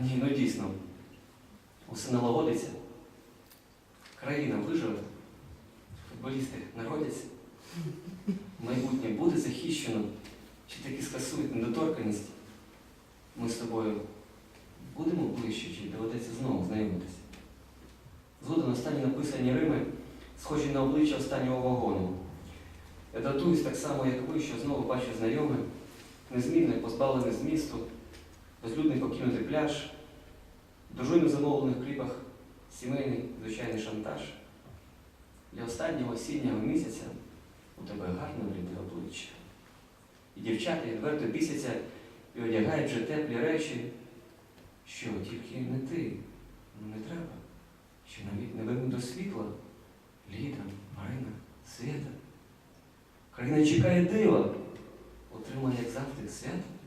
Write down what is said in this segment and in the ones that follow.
Ні, ну дійсно. Усе налагодиться. Країна виживе. Футболісти народяться. Майбутнє буде захищено. Чи таки скасують недоторканність? Ми з тобою будемо ближче, чи доведеться знову знайомитися? Згодом останні написані Рими, схожі на обличчя останнього вагону. Я датуюсь так само, як ви, що знову бачу знайоме, незмінне, позбавлене змісту, безлюдний покинутий пляж, дружину в замовлених кліпах, сімейний звичайний шантаж. Для останнього осіннього місяця у тебе гарне бліде обличчя. І дівчата відверто бісяться і одягають вже теплі речі. Що, тільки не ти, ну не треба. Що навіть не виму до світла. Ліда, Марина, Свята. Країна чекає дива. Отримає, як завжди, свято.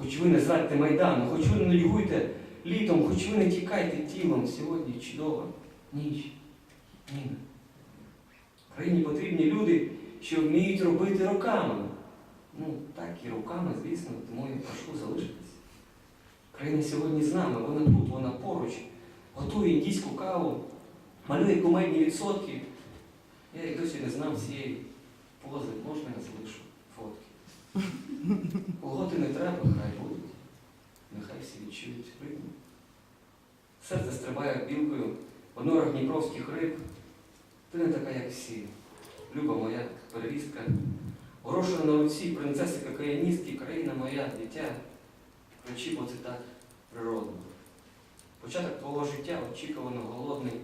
Хоч ви не зрадьте Майдану, хоч ви не нудьгуйте літом, хоч ви не тікайте тілом, сьогодні чудова ніч. Ніна. Країні потрібні люди, що вміють робити руками. Ну, так і руками, звісно, тому я прошу залишитись. Країна сьогодні з нами, вона тут, вона поруч, готує індійську каву, малює кумедні відсотки. Я як досі не знав цієї пози, можна я залишу фотки. Колготи не треба, хай відчують ритм. Серце стрибає білкою в норах дніпровських риб. Ти не така, як всі. Люба моя перевістка. Горошина на руці, принцеси кокаїністки, країна моя, дитя. Ключі, бо це так природно. Початок твого життя очікувано голодний.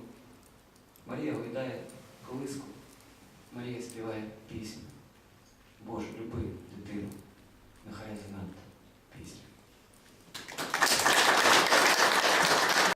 Марія гойдає колиску. Марія співає пісню. Боже, люби.